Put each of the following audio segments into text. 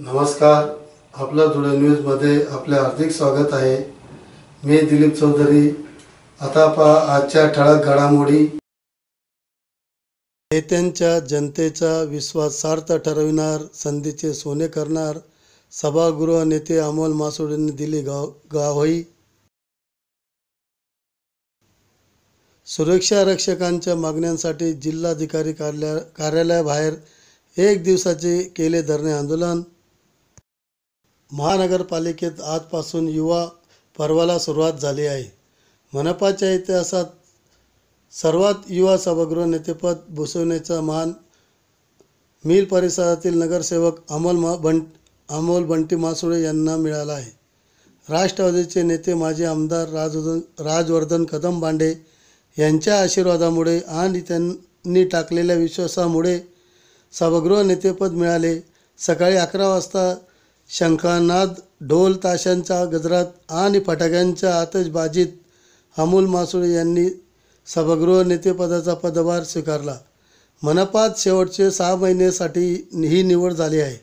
नमस्कार. आपलं धुळे न्यूजमध्ये आपले हार्दिक स्वागत आहे. मी दिलीप चौधरी. आता पहा आजच्या ठळक घडामोडी. नेत्यांच्या जनतेचा विश्वास सार्थ ठरविणार संधीचे सोने करणार सभागृह नेते अमोल मासोडेंनी दिली गाव गावही सुरक्षा रक्षकांच्या मागण्यांसाठी जिल्हाधिकारी कार्या कार्यालयाबाहेर एक दिवसाचे केले धरणे आंदोलन. महानगरपालिकेत आजपासून युवा पर्वाला सुरुवात झाली आहे. मनपाच्या इतिहासात सर्वात युवा सभागृह नेतेपद भूषवण्याचा मान मिल परिसरातील नगरसेवक अमोल मा बंट अमोल बंटी मासुळे यांना मिळाला आहे. राष्ट्रवादीचे नेते माजी आमदार राजवर्धन राजवर्धन कदम बांडे यांच्या आशीर्वादामुळे आणि त्यांनी टाकलेल्या विश्वासामुळे सभागृह नेतेपद मिळाले. सकाळी अकरा वाजता शंखानाद ढोल ताशांच्या गजरात आणि फटाक्यांच्या आतषबाजीत अमोल मासुळे यांनी सभागृह नेतेपदाचा पदभार स्वीकारला. मनपात शेवटचे सहा महिन्यासाठी ही निवड झाली आहे.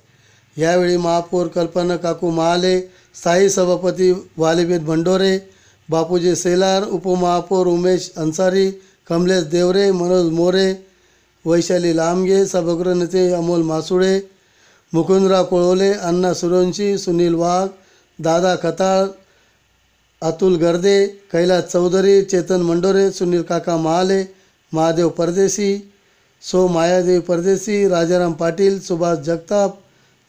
यावेळी महापौर कल्पना काकू महाले स्थायी सभापती वालिबेन भंडोरे बापूजी सेलार उपमहापौर उमेश अन्सारी कमलेश देवरे मनोज मोरे वैशाली लांबगे सभागृह नेते अमोल मासुळे मुकुंदराव कोळवले अण्णा सुरवंशी सुनील वाघ दादा खताळ अतुल गर्दे कैलास चौधरी चेतन मंडोरे सुनील काका महाले महादेव परदेशी सो मायादेवी परदेशी राजाराम पाटील सुभाष जगताप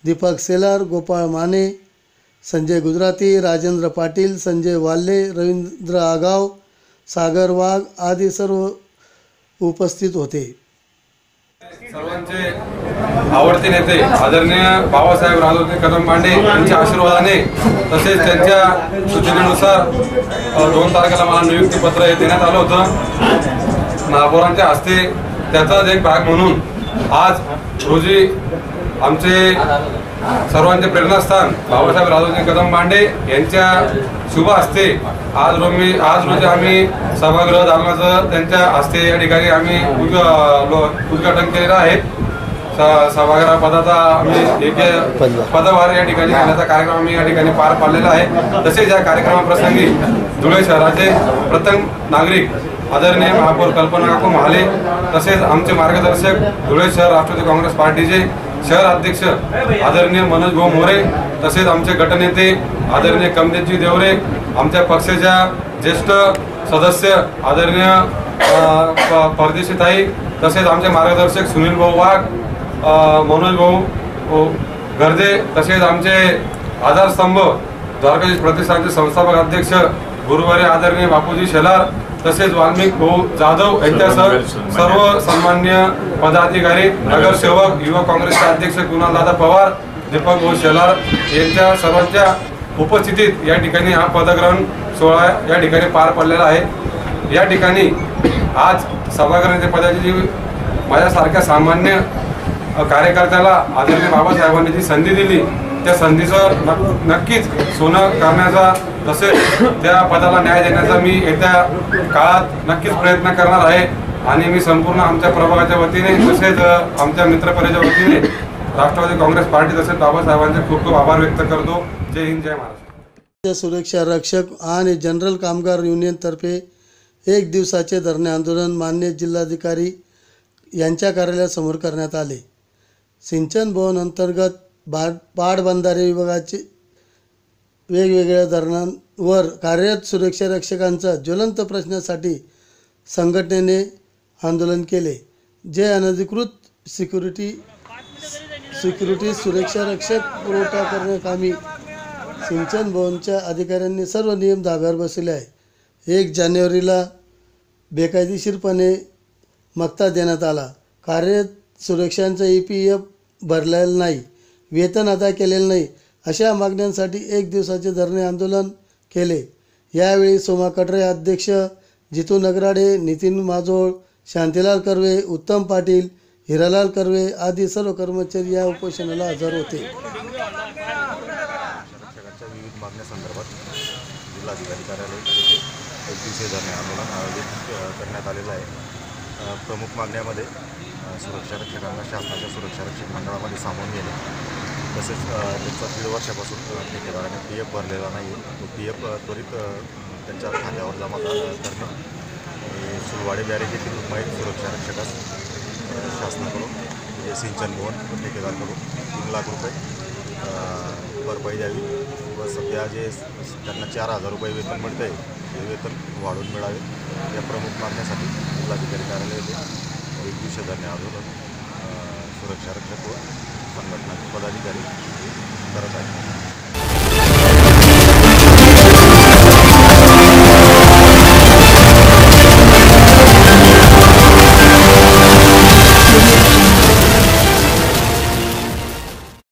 दीपक सेलार गोपाळ माने संजय गुजराती राजेंद्र पाटील संजय वाल्ले रवींद्र आगाव सागर वाघ आदी सर्व उपस्थित होते. सर्वांचे आवडते नेते आदरणीय बाबासाहेब राजवते कदम पांडे यांच्या आशीर्वादाने तसेच त्यांच्या सूचनेनुसार दोन तारखेला मला नियुक्ती पत्र हे देण्यात आलं होतं. महापौरांच्या हस्ते त्याचाच एक भाग म्हणून आज रोजी आमचे सर्वांचे प्रेरणास्थान बाबासाहेब राजोजी कदम पांडे यांच्या शुभ हस्ते आज रोमी आज रोजी आम्ही सभागृह दालनाचं त्यांच्या हस्ते या ठिकाणी आम्ही उद्घाटन केलेलं आहे. स- सभागृह पदाचा आम्ही एक पदभार या ठिकाणी घेण्याचा कार्यक्रम आम्ही या ठिकाणी पार पाडलेला आहे. तसेच या कार्यक्रमाप्रसंगी धुळे शहराचे प्रथम नागरिक आदरणीय महापौर कल्पना काकू महाले तसेच आमचे मार्गदर्शक धुळे शहर राष्ट्रवादी काँग्रेस पार्टीचे शहर अध्यक्ष आदरणीय मनोज भाऊ मोरे तसेच आमचे गटनेते आदरणीय कमलेशजी देवरे आमच्या पक्षाच्या ज्येष्ठ सदस्य आदरणीय परदेशी ताई तसेच आमचे मार्गदर्शक सुनील भाऊ वाघ मनोज भाऊ गर्दे तसेच आमचे आधारस्तंभ द्वारकाधीश प्रतिष्ठानचे संस्थापक अध्यक्ष गुरुवारी आदरणीय बापूजी शेलार तसेच वाल्मिक भाऊ जाधव यांच्यासह सर्व सन्मान्य पदाधिकारी नगरसेवक युवक काँग्रेसचे अध्यक्ष कुणालदादा पवार दीपक भाऊ शेलार यांच्या सर्वांच्या उपस्थितीत या ठिकाणी हा पदग्रहण सोहळा या ठिकाणी पार पडलेला आहे. या ठिकाणी आज सभागृहाचे पदाची जी माझ्यासारख्या सामान्य कार्यकर्त्याला आदरणीय बाबासाहेबांनी जी संधी दिली त्या संधीचं नक्कीच सोनं करण्याचा तसेच त्या पदाला न्याय देण्याचा मी येत्या काळात नक्कीच प्रयत्न करणार आहे. आणि मी संपूर्ण आमच्या प्रभागाच्या वतीने तसेच आमच्या मित्रपरिच्या वतीने राष्ट्रवादी काँग्रेस पार्टी तसेच बाबासाहेबांचे खूप खूप आभार व्यक्त करतो. जय हिंद जय महाराष्ट्र. सुरक्षा रक्षक आणि जनरल कामगार युनियनतर्फे एक दिवसाचे धरणे आंदोलन मान्य जिल्हाधिकारी यांच्या कार्यालयासमोर करण्यात आले. सिंचन भवन अंतर्गत बा पाटबंधारे विभागाचे वेगवेगळ्या धरणांवर कार्यरत सुरक्षा रक्षकांचा ज्वलंत प्रश्नासाठी संघटनेने आंदोलन केले जे अनधिकृत सिक्युरिटी सिक्युरिटी सुरक्षा रक्षक पुरवठा करण्याकामी सिंचन भवनच्या अधिकाऱ्यांनी सर्व नियम धाब्यावर बसवले आहे एक जानेवारीला बेकायदेशीरपणे मक्ता देण्यात आला. कार्यरत सुरक्षांचा ई पी एफ भरलेला नाही. वेतन अदा केलेलं नाही अशा मागण्यांसाठी एक दिवसाचे धरणे आंदोलन केले. यावेळी सोमा कटरे अध्यक्ष जितू नगराडे नितीन माजोळ शांतीलाल कर्वे उत्तम पाटील हिरालाल कर्वे आदी सर्व कर्मचारी या उपोषणाला हजर होते. रक्षकांच्या विविध मागण्यासंदर्भात जिल्हाधिकारी कार्यालय एक दिवसीय धरणे आंदोलन आयोजित करण्यात आलेलं आहे. प्रमुख मागण्यामध्ये सुरक्षा रक्षकांना शासनाच्या सुरक्षा रक्षक मंडळामध्ये सामावून गेले. तसेच त्यांचा दीड वर्षापासून अ, ठेकेदाराने पी एफ भरलेला नाही तो पी एफ त्वरित त्यांच्या खात्यावर जमा करणे. सुलवाडे बॅरेज येथील माहीत सुरक्षा रक्षकास शासनाकडून म्हणजे सिंचन भवन ठेकेदारकडून तीन लाख रुपये भरपाई द्यावी व सध्या जे त्यांना चार हजार रुपये वेतन मिळतं आहे ते वेतन वाढवून मिळावे या प्रमुख मागण्यासाठी जिल्हाधिकारी कार्यालय येथे एकवीस हजारने धरणे आंदोलन सुरक्षा रक्षक व संघटनाचे पदाधिकारी करत आहेत.